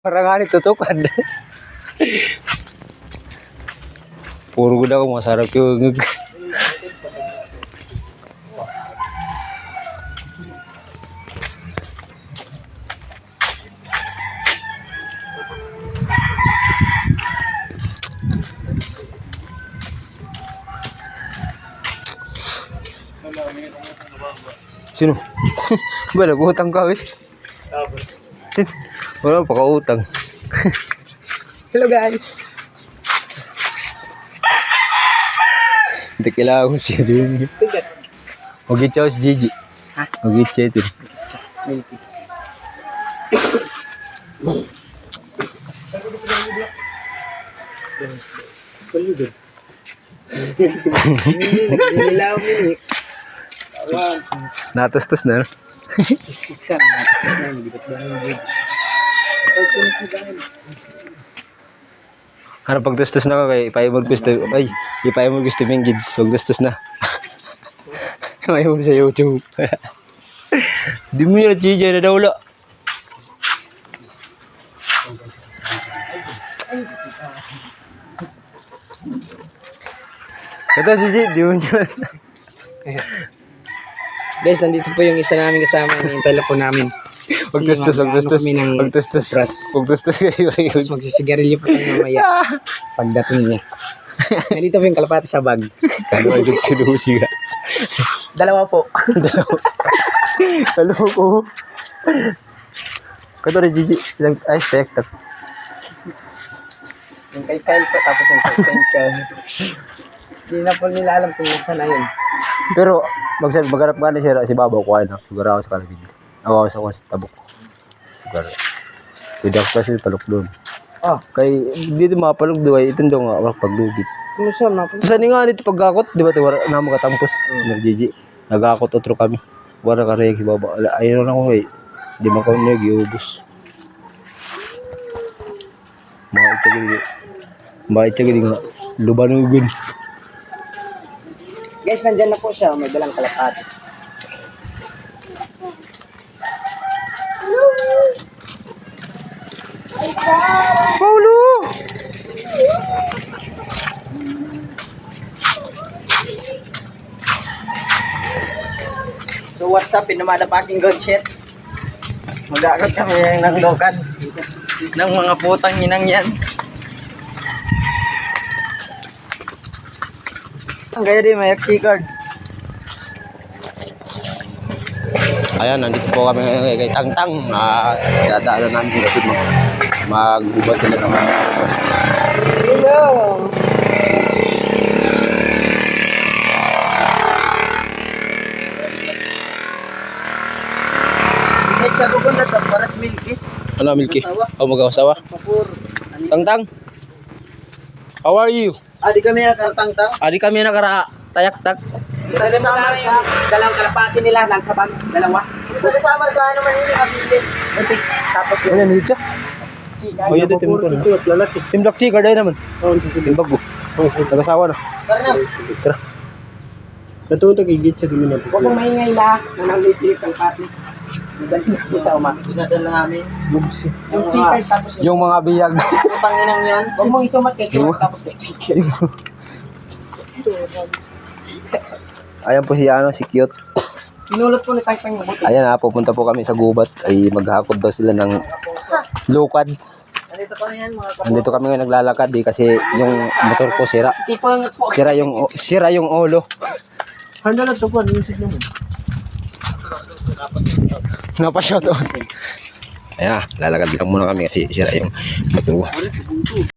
Parang nga tutukan. Puro ko na masarap yung Sino? ba, nag-utang ka, eh. Wala pa ka-utang. Hello guys. Hindi kailangan ko siya rin. Tigas. Mag-itcha si Gigi. Ha? Mag-itcha ito. Awan. Natustos na. no? Kistis ka. Kistis na. Nagibat ba Ano pag tustos na ka kay ipaimod gusto ay ipaimod gusto ming kids pag tustos na. Ipaimod sa YouTube. Di mo yun Gigi na daw wala. Ito Gigi, di mo yun. Guys, nandito po yung isa namin kasama. Hinihintay lang namin. Pag Kasi tustos, pag mag-ano tustos, kami ng pag tustos, pras. pag tustos kayo. Tapos magsisigarilyo po tayo mamaya. Pagdating niya. Nandito po yung kalapati sa bag. Ano dito si Lucy ka? Dalawa po. Hello ko. Kato rin Gigi, ilang ay spektak. yung kay Kyle po, tapos yung kay Kyle. Hindi na po nila alam kung nasa na yun. Pero magsabi magharap nga ni siya si Babaw ko ano, siguro ako sa kalabid. Ako sa sa tabok. Siguro. Pwede ako kasi doon. Oh, Kay dito mapalog duway itong daw nga ako paglugit. ano siya. So saan nga dito pagkakot, di ba ito wala na makatampos ng Gigi. Nagakot otro kami. Wala ka rin baba. Ala, Ayun lang ako eh. Di man ko nag iubos. Mga ito gini. Mga ito gini nga. Guys, nandyan na po siya. May dalang kalapati. Paulo! So what's up, pinamadapaking good shit. Mag-aaral kami ng lokan. ng mga putang inang yan. Ang gaya din, may key card. Ayan, nandito po kami ngayon kay, kay Tang Tang. Ah, dadaanan namin kasi mag maghubad sila ng mga Hello! Next sa kukundat, paras milky. Ano, Milky? O mag-asawa? Papur. Tang Tang? How are you? Ah, di kami nakartang-tang. Adi kami nakara tayak-tak. Nagkasamar ka, dalawang kalapati nila, nasa bag, dalawa. Nagkasamar ka, ano man yun, kapili. Butik, tapos Ano yan, Milcha? Oh, yun, tim ko na. Tim Black Chica, dahil naman. Tim Bago. Nag-asawa na. Tara na. Tara. Natuto gigit sa dumi na. Huwag maingay na, nanang litrip ng pati. Isa uma. Dinadala namin. Bugsi. Yung tapos yung mga biyag. putang inang yan. Huwag mong isumat kay Chuck, tapos kay. Ayan po si ano, si Cute. Pinulot ko ni Taytang yung buti. Ayan ha, pupunta po kami sa gubat. Ay maghakot daw sila ng lukad. Nandito na yan, mga kapatid. Nandito kami ngayon naglalakad eh, kasi yung motor ko sira. Sira yung sira yung ulo. Handa na ano yung signal mo? Napa-shoutout. Ayan, lalakad lang muna kami kasi sira yung motor ko.